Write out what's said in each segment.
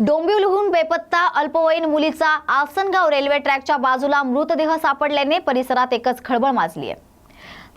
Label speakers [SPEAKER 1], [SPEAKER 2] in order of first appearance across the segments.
[SPEAKER 1] डोंबिवलीहून बेपत्ता अल्पवयीन मुलीचा आसनगाव रेल्वे ट्रॅकच्या बाजूला मृतदेह सापडल्याने परिसरात एकच खळबळ माजली आहे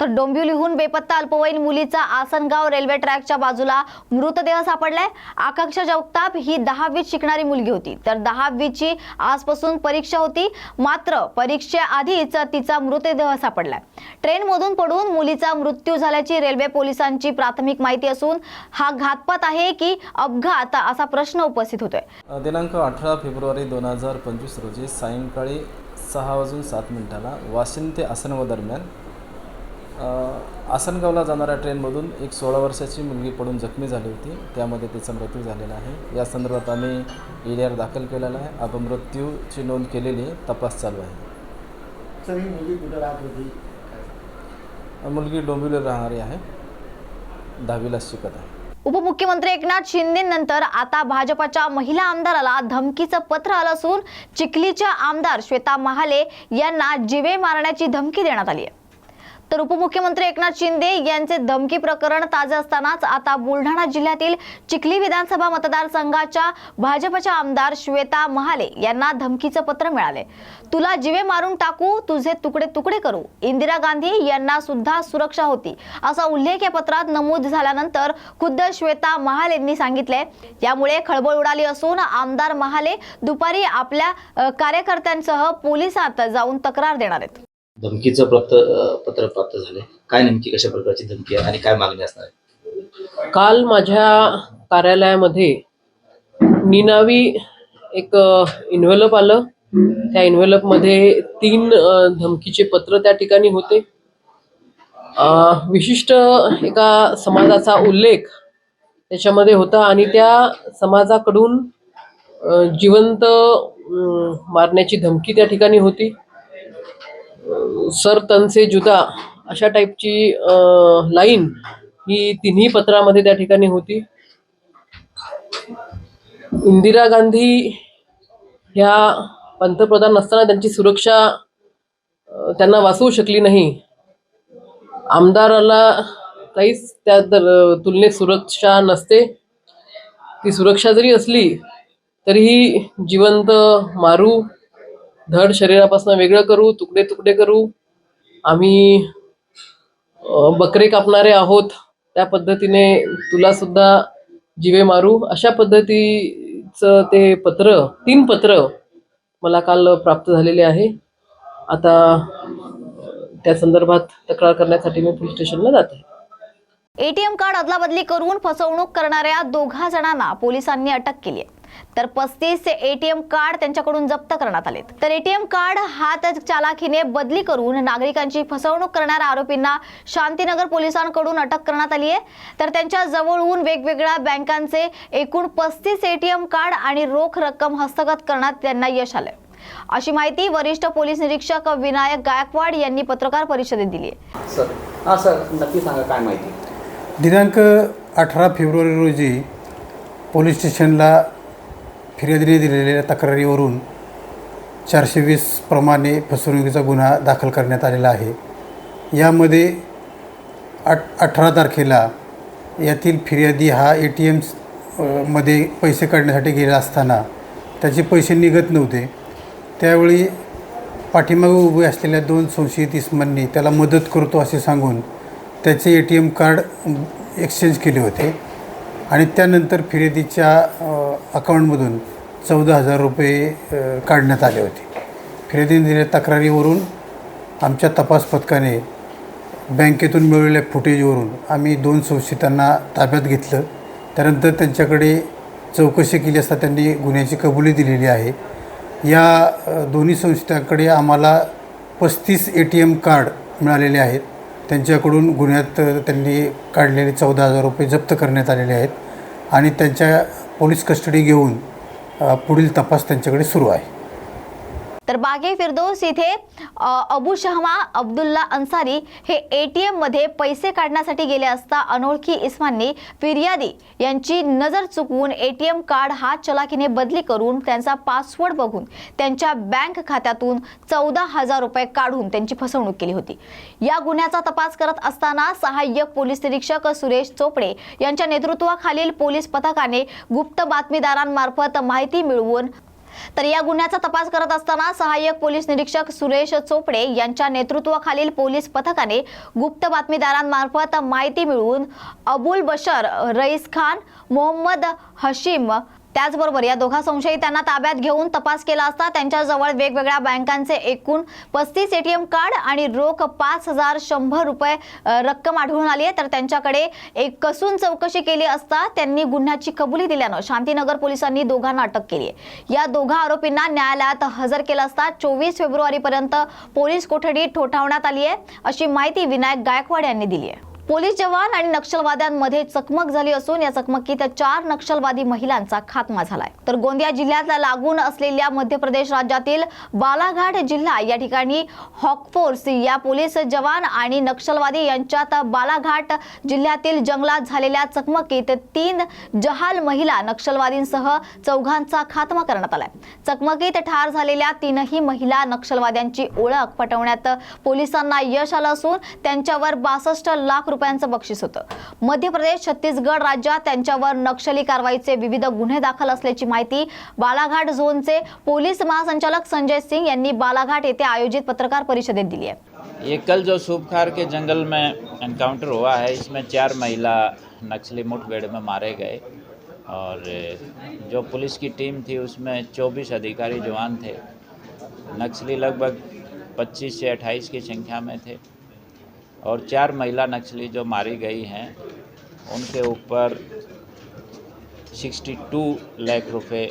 [SPEAKER 1] तर डोंबिवलीहून बेपत्ता अल्पवयीन मुलीचा आसनगाव रेल्वे ट्रॅकच्या बाजूला मृतदेह सापडलाय. आकांक्षा जगताप ही दहावीत शिकणारी मुलगी होती. तर दहावीची आजपासून परीक्षा होती. मात्र परीक्षेआधीच तिचा मृतदेह सापडलाय. ट्रेनमधून पडून मुलीचा मृत्यू झाल्याची रेल्वे पोलिसांची प्राथमिक माहिती असून हा घातपात आहे की अपघात असा प्रश्न उपस्थित होतोय.
[SPEAKER 2] दिनांक अठरा फेब्रुवारी दोन हजार पंचवीस रोजी सायंकाळी सहा वाजून सात मिनिटाला वाशिम ते आसनगाव दरम्यान आसनगावला जाणाऱ्या ट्रेनमधून एक सोळा वर्षाची मुलगी पडून जखमी झाली होती. त्यामध्ये तिचा मृत्यू झालेला आहे. या संदर्भात आम्ही एरियावर दाखल केलेला आहे. अपमृत्यूची नोंद केलेली तपास चालू आहे.
[SPEAKER 3] ही मुलगी कुठं राहत होती?
[SPEAKER 2] अ, मुलगी डोंबिवलीला राहणारी आहे. दहावीला शिकत आहे.
[SPEAKER 1] उपमुख्यमंत्री एकनाथ शिंदेनंतर आता भाजपच्या महिला आमदाराला धमकीचं पत्र आलं असून चिखलीच्या आमदार श्वेता महाले यांना जिवे मारण्याची धमकी देण्यात आली आहे. तर उपमुख्यमंत्री एकनाथ शिंदे यांचे धमकी प्रकरण ताजे असतानाच आता बुलढाणा जिल्ह्यातील चिखली विधानसभा मतदारसंघाच्या भाजपच्या आमदार श्वेता महाले यांना धमकीचं पत्र मिळाले. तुला जिवे मारून टाकू तुझे तुकडे तुकडे करू. इंदिरा गांधी यांना सुद्धा सुरक्षा होती. असा उल्लेख या पत्रात नमूद झाल्यानंतर खुद्द श्वेता महालेंनी सांगितले. यामुळे खळबळ उडाली असून आमदार महाले दुपारी आपल्या कार्यकर्त्यांसह पोलिसात जाऊन तक्रार देणार आहेत.
[SPEAKER 4] धमकीचं प्राप्त पत्र प्राप्त झाले. काय नेमकी कशा प्रकारची धमकी आहे आणि काय मागणी असणार आहे?
[SPEAKER 5] काल माझ्या कार्यालयामध्ये निनावी एक इन्व्हलप आलं. त्या इन्व्हलपमध्ये तीन धमकीचे पत्र त्या ठिकाणी होते. विशिष्ट एका समाजाचा उल्लेख त्याच्यामध्ये होता आणि त्या समाजाकडून जिवंत मारण्याची धमकी त्या ठिकाणी होती. सर तनसे जुदा अशा टाईपची लाईन ही तिन्ही पत्रामध्ये त्या ठिकाणी होती. इंदिरा गांधी ह्या पंतप्रधान नसताना त्यांची सुरक्षा त्यांना वाचवू शकली नाही. आमदाराला काहीच त्या दर- तुलनेत सुरक्षा नसते. ती सुरक्षा जरी असली तरीही जिवंत मारू धड शरीरापासून वेगळं करू तुकडे तुकडे करू. आम्ही बकरे कापणारे आहोत. त्या पद्धतीने तुला सुद्धा जिवे मारू. अशा पद्धतीचं ते पत्र तीन पत्र मला काल प्राप्त झालेले आहे. आता त्या संदर्भात तक्रार करण्यासाठी मी पोलीस स्टेशनला जाते.
[SPEAKER 1] एटीएम कार्ड अदलाबदली करून फसवणूक करणाऱ्या दोघा जणांना पोलिसांनी अटक केली आहे. तर पस्तीस एटीएम कार्ड त्यांच्याकडून जप्त करण्यात आलेत. तर एटीएम कार्ड हात चालाखीने बदली करून नागरिकांची फसवणूक करणाऱ्या आरोपींना शांतीनगर पोलिसांकडून अटक करण्यात आली आहे. तर त्यांच्या जवळून वेगवेगळ्या बँकांचे एकूण पस्तीस एटीएम कार्ड आणि रोख रक्कम हस्तगत करण्यात त्यांना यश आलंय. अशी माहिती वरिष्ठ पोलीस निरीक्षक विनायक गायकवाड यांनी पत्रकार परिषदेत दिली आहे.
[SPEAKER 3] सर हां सर नक्की सांगा काय माहिती?
[SPEAKER 6] दिनांक अठरा फेब्रुवारी रोजी पोलीस स्टेशनला फिर्यादीने दिलेल्या तक्रारीवरून चारशे वीस प्रमाणे फसवणुकीचा गुन्हा दाखल करण्यात आलेला आहे. यामध्ये आठ अठरा तारखेला यातील फिर्यादी हा ए टी एम्समध्ये पैसे काढण्यासाठी गेला असताना त्याचे पैसे निघत नव्हते. त्यावेळी पाठीमागे उभे असलेल्या दोन संशयित इस्मांनी त्याला मदत करतो असे सांगून त्याचे A T M card exchange केले होते. आणि त्यानंतर फिर्यादीच्या अकाऊंटमधून अकाउंटमधून चौदा हजार रुपये काढण्यात आले होते. फिर्यादीने दिलेल्या तक्रारीवरून आमच्या तपास पथकाने बँकेतून मिळवलेल्या फुटेजवरून आम्ही दोन संशयितांना ताब्यात घेतलं. त्यानंतर त्यांच्याकडे चौकशी केली असता त्यांनी गुन्ह्याची कबुली दिलेली आहे. या दोन्ही संस्थांकडे आम्हाला पस्तीस ए टी एम कार्ड मिळालेले आहेत. त्यांच्याकडून गुन्ह्यात त्यांनी काढलेले चौदा हजार रुपये जप्त करण्यात आलेले आहेत आणि त्यांच्या पोलीस कस्टडी घेऊन पुढील तपास त्यांच्याकडे सुरू आहे.
[SPEAKER 1] तर बागे फिरदोस इथे अबू शहमा अब्दुल्ला अन्सारी हे एटीएममध्ये पैसे काढण्यासाठी गेले असता अनोळखी इस्मांनी फिर्यादी यांची नजर चुकवून एटीएम कार्ड हा चलाखीने बदली करून त्यांचा पासवर्ड बघून त्यांच्या बँक खात्यातून चौदा हजार रुपये काढून त्यांची फसवणूक केली होती. या गुन्ह्याचा तपास करत असताना सहाय्यक पोलीस निरीक्षक सुरेश चोपडे यांच्या नेतृत्वाखालील पोलीस पथकाने गुप्त बातमीदारांमार्फत माहिती मिळवून तर या गुन्ह्याचा तपास करत असताना सहाय्यक पोलीस निरीक्षक सुरेश चोपडे यांच्या नेतृत्वाखालील पोलीस पथकाने गुप्त बातमीदारांमार्फत माहिती मिळवून अबुल बशर रईस खान मोहम्मद हशीम त्याचबरोबर या दोघा संशयितांना ताब्यात घेऊन तपास केला असता त्यांच्याजवळ वेगवेगळ्या बँकांचे एकूण पस्तीस एटीएम कार्ड आणि रोख पाच हजार शंभर रुपये रक्कम आढळून आली आहे. तर त्यांच्याकडे एक कसून चौकशी केली असता त्यांनी गुन्ह्याची कबुली दिल्यानं शांतीनगर पोलिसांनी दोघांना अटक केली आहे. या दोघा आरोपींना न्यायालयात हजर केलं असता चोवीस फेब्रुवारीपर्यंत पोलीस कोठडी ठोठावण्यात आली आहे. अशी माहिती विनायक गायकवाड यांनी दिली आहे. पोलीस जवान आणि नक्षलवाद्यांमध्ये चकमक झाली असून या चकमकीत चार नक्षलवादी महिलांचा खात्मा झालाय. तर गोंदिया जिल्ह्यात लागून असलेल्या मध्य प्रदेश राज्यातील बालाघाट जिल्हा या ठिकाणी हॉकफोर्स या पोलीस जवान आणि नक्षलवादी यांच्यात बालाघाट जिल्ह्यातील जंगलात झालेल्या चकमकीत तीन जहाल महिला नक्षलवादींसह चौघांचा खात्मा करण्यात आलाय. चकमकीत ठार झालेल्या तीनही महिला नक्षलवाद्यांची ओळख पटवण्यात पोलिसांना यश आलं असून त्यांच्यावर बासष्ट लाख रुपयांचं बक्षीस होतं. मध्य प्रदेश छत्तीसगड राज्यात त्यांच्यावर नक्षली कारवाईचे विविध गुन्हे दाखल असल्याची माहिती बालाघाट झोनचे पोलीस महासंचालक संजय सिंग यांनी बालाघाट येथे आयोजित पत्रकार परिषदेत दिली आहे.
[SPEAKER 7] ये कल जो सूबखार के जंगल में एनकाउंटर हुआ है इसमें चार महिला नक्सली मुठभेड़ में मारे गए और जो पुलिस की टीम थी उसमें 24 अधिकारी जवान थे। नक्सली लगभग 25 से 28 की संख्या में थे। और चार महिला नक्सली जो मारी गई हैं, उनके ऊपर 62 लाख रुपए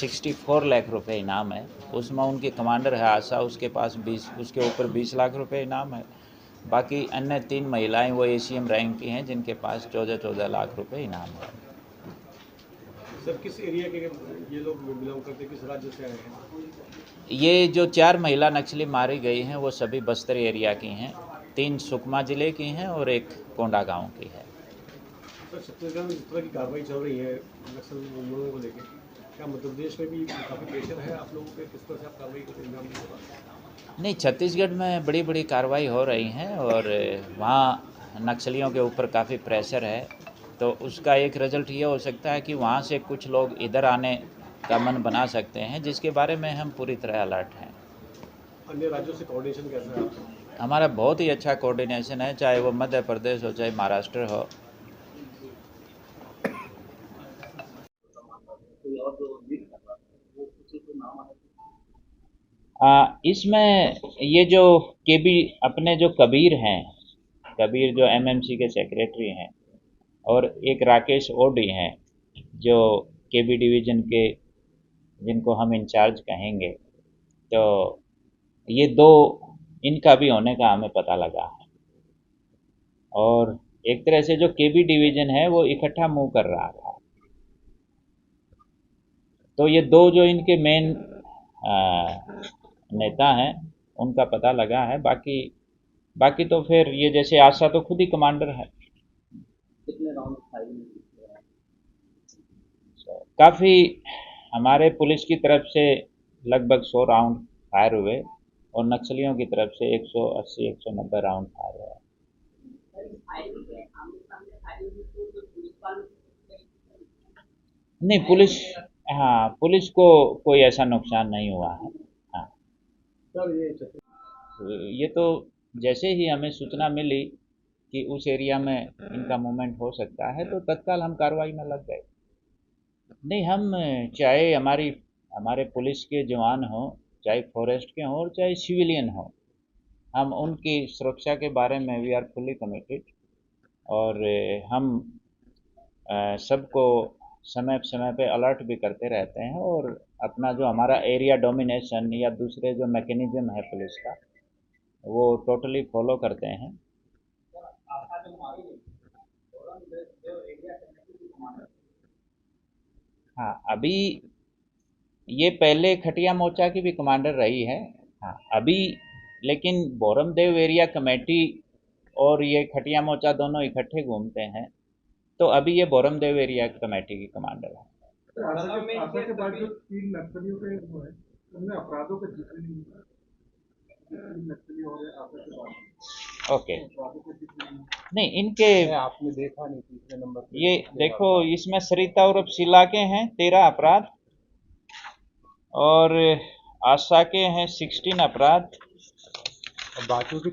[SPEAKER 7] सिक्सटी फोर लाख रुपए इनाम है। उसमें उनकी कमांडर है आशा, उसके पास बीस, उसके ऊपर बीस लाख रुपए इनाम है। बाकी अन्य तीन महिलाएँ वो एशियम रैंक की हैं, जिनके पास चौदह चौदह लाख रुपए इनाम है।
[SPEAKER 8] सर किस एरिया के ये लोग बिलोंग करते किस राज्य से आए हैं?
[SPEAKER 7] ये जो चार महिला नक्सली मारी गई हैं वो सभी बस्तर एरिया की हैं। तीन सुकमा ज़िले की हैं और एक कोंडा गाँव की है।
[SPEAKER 8] सर छत्तीसगढ़ में जिस तरह की कार्रवाई चल रही है नक्सल मुड़ों को लेकर क्या मध्य प्रदेश में भी काफ़ी प्रेशर है आप लोगों पे? किस तरह से आप कार्रवाई को अंजाम देंगे
[SPEAKER 7] नहीं छत्तीसगढ़ में बड़ी बड़ी कार्रवाई हो रही हैं और वहाँ नक्सलियों के ऊपर काफ़ी प्रेशर है। तो उसका एक रिज़ल्ट ये हो सकता है कि वहाँ से कुछ लोग इधर आने का मन बना सकते हैं जिसके बारे में हम पूरी तरह अलर्ट हैं।
[SPEAKER 8] अन्य राज्यों से कोऑर्डिनेशन कैसा है आपका?
[SPEAKER 7] हमारा बहुत ही अच्छा कोऑर्डिनेशन है चाहे वो मध्य प्रदेश हो चाहे महाराष्ट्र हो। इसमें ये जो के बी अपने जो कबीर हैं कबीर जो एमएमसी के सेक्रेटरी हैं और एक राकेश ओडी हैं, जो के बी डिवीज़न के, जिनको हम इंचार्ज कहेंगे। तो ये दो, इनका भी होने का हमें पता लगा है। और एक तरह से जो के बी डिवीज़न है, वो इकट्ठा मूव कर रहा था। तो ये दो जो इनके मेन नेता हैं, उनका पता लगा है। बाकी बाकी तो फिर ये जैसे आशा तो खुद ही कमांडर है। काफ़ी हमारे पुलिस की तरफ़ से लगभग सौ राउंड फायर हुए और नक्सलियों की तरफ़ से 180 190 राउंड फायर हुआ नहीं पुलिस हाँ पुलिस को कोई ऐसा नुकसान नहीं हुआ है हाँ।
[SPEAKER 8] ये
[SPEAKER 7] ये तो जैसे ही हमें सूचना मिली कि उस एरिया में इनका मूवमेंट हो सकता है तो तत्काल हम कार्रवाई में लग गए। नहीं, हम चाहे हमारी, हमारे पुलिस के जवान हों, चाहे फॉरेस्ट के हों और चाहे सिविलियन हों, हम उनकी सुरक्षा के बारे में वी आर फुली कमिटेड और हम सबको समय समय पे अलर्ट भी करते रहते हैं और अपना जो हमारा एरिया डोमिनेशन या दूसरे जो मैकेनिज्म है पुलिस का, वो टोटली फॉलो करते हैं। हाँ अभी ये पहले खटिया मोर्चा की भी कमांडर रही है। हाँ अभी लेकिन बोरमदेव एरिया कमेटी और ये खटिया मोर्चा दोनों इकट्ठे घूमते हैं तो अभी ये बोरमदेव एरिया कमेटी की कमांडर है।
[SPEAKER 8] आशा के बाद जो तीन नक्सलियों के वो है उनमें अपराधों का जिक्र नहीं हुआ तीन नक्सली हो रहे आशा के बाद
[SPEAKER 7] ओके
[SPEAKER 8] अपराधों का जिक्र नहीं हुआ।
[SPEAKER 7] नहीं इनके
[SPEAKER 8] आपने देखा नहीं तीसरे नंबर
[SPEAKER 7] ये देखो इसमें सरिता उर्फ शिला के हैं तेरह अपराध। और आशा के हैं सिक्सटीन अपराध।
[SPEAKER 8] बाकियों की